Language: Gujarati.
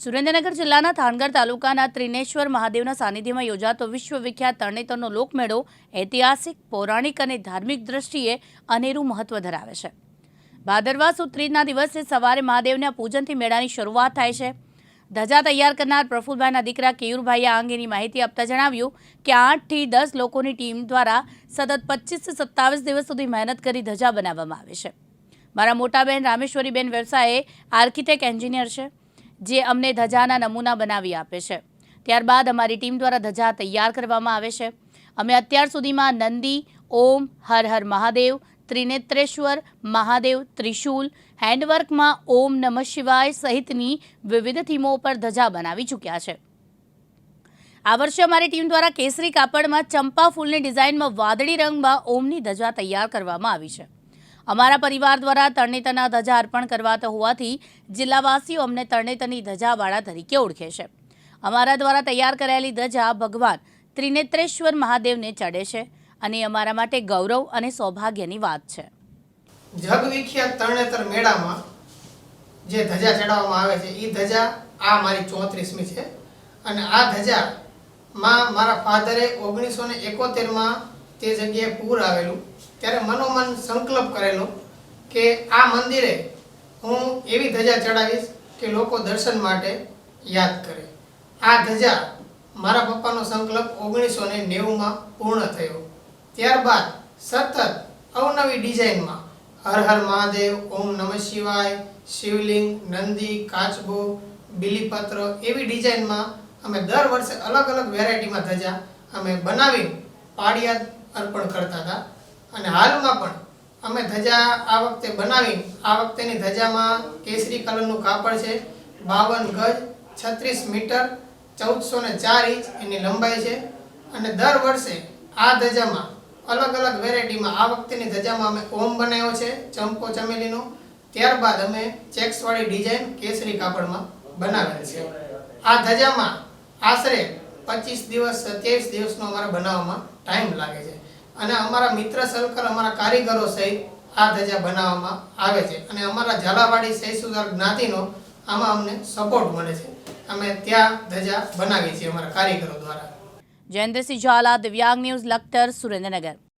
સુરેન્દ્રનગર જિલ્લાના થાનગઢ તાલુકાના ત્રિનેશ્વર મહાદેવના સાનિધ્યમાં યોજાતો વિશ્વવિખ્યાત તરણેતરનો લોકમેળો ઐતિહાસિક, પૌરાણિક અને ધાર્મિક દ્રષ્ટિએ અનેરું મહત્વ ધરાવે છે. ભાદરવા સુદ ત્રીજના દિવસે સવારે મહાદેવના પૂજનથી મેળાની શરૂઆત થાય છે. ધજા તૈયાર કરનાર પ્રફુલભાઈના દીકરા કેયુરભાઈએ આ અંગેની માહિતી આપતા જણાવ્યું કે આઠથી દસ લોકોની ટીમ દ્વારા સતત પચીસથી સત્તાવીસ દિવસ સુધી મહેનત કરી ધજા બનાવવામાં આવે છે. મારા મોટા બહેન રામેશ્વરીબેન વ્યવસાયે આર્કિટેક્ટ એન્જિનિયર છે. જે અમને ધજાના નમૂના બનાવી આપે છે. ત્યારબાદ અમારી ટીમ દ્વારા ધજા તૈયાર કરવામાં આવે છે. અમે અત્યાર સુધીમાં નંદી, ઓમ, હર હર મહાદેવ, ત્રિનેત્રેશ્વર, મહાદેવ, ત્રિશૂલ, હેન્ડવર્કમાં ઓમ નમઃ શિવાય સહિતની વિવિધ થીમો ઉપર ધજા બનાવી ચૂક્યા છે. આ વર્ષે અમારી ટીમ દ્વારા કેસરી કાપડમાં ચંપા ફૂલની ડિઝાઇનમાં વાદળી રંગમાં ઓમની ધજા તૈયાર કરવામાં આવી છે. અમારા પરિવાર દ્વારા તરણેતરના ધજા અર્પણ કરવાતા હોવાથી જિલ્લાવાસીઓ અમને તરણેતરની ધજાવાળા તરીકે ઓળખે છે. અમારા દ્વારા તૈયાર કરાયેલી ધજા ભગવાન ત્રિનેત્રેશ્વર મહાદેવને ચડે છે અને અમારા માટે ગૌરવ અને સૌભાગ્યની વાત છે. જગવિખ્યાત તરણેતર મેળામાં જે ધજા ચડાવવામાં આવે છે એ ધજા આ મારી ચોત્રીસમી છે અને આ ધજા મારા ફાધરે ઓગણીસો ને એકોતેરમાં તે જગ્યાએ પૂર આવેલું ત્યારે મનોમન સંકલ્પ કરેલો કે આ મંદિરે હું એવી ધજા ચડાવીશ કે લોકો દર્શન માટે યાદ કરે. આ ધજા મારા પપ્પાનો સંકલ્પ ઓગણીસો ને નેવુંમાં પૂર્ણ થયો. ત્યારબાદ સતત અવનવી ડિઝાઇનમાં હર હર મહાદેવ, ઓમ નમઃ શિવાય, શિવલિંગ, નંદી, કાચબો, બિલીપત્ર એવી ડિઝાઇનમાં અમે દર વર્ષે અલગ અલગ વેરાયટીમાં ધજા અમે બનાવી પાડિયા અર્પણ કરતા હતા. અને હાલમાં પણ અમે ધજા આ વખતે બનાવી, આ વખતેની ધજામાં કેસરી કલરનું કાપડ છે, બાવન ગજ, છત્રીસ મીટર, ચૌદસો ને ચાર ઇંચ એની લંબાઈ છે. અને દર વર્ષે આ ધજામાં અલગ અલગ વેરાયટીમાં આ વખતેની ધજામાં અમે ઓમ બનાવ્યો છે, ચંપો ચમેલીનો. ત્યારબાદ અમે ચેક્સવાળી ડિઝાઇન કેસરી કાપડમાં બનાવેલ છે. આ ધજામાં આશરે પચીસ દિવસ, સત્યાવીસ દિવસનો અમારા બનાવવામાં ટાઈમ લાગે છે. અને અમારા મિત્ર સર્કલ અમારા કારીગરો સહિત આ ધજા બનાવવામાં આવે છે. અને અમારા ઝાલાવાડી સહીસુદાર જ્ઞાતિનો આમાં અમને સપોર્ટ મળે છે. અમે ત્યાં ધજા બનાવીએ છીએ અમારા કારીગરો દ્વારા. જયેન્દ્રસિંહ ઝાલા, દિવ્યાંગ ન્યૂઝ, લખતર, સુરેન્દ્રનગર.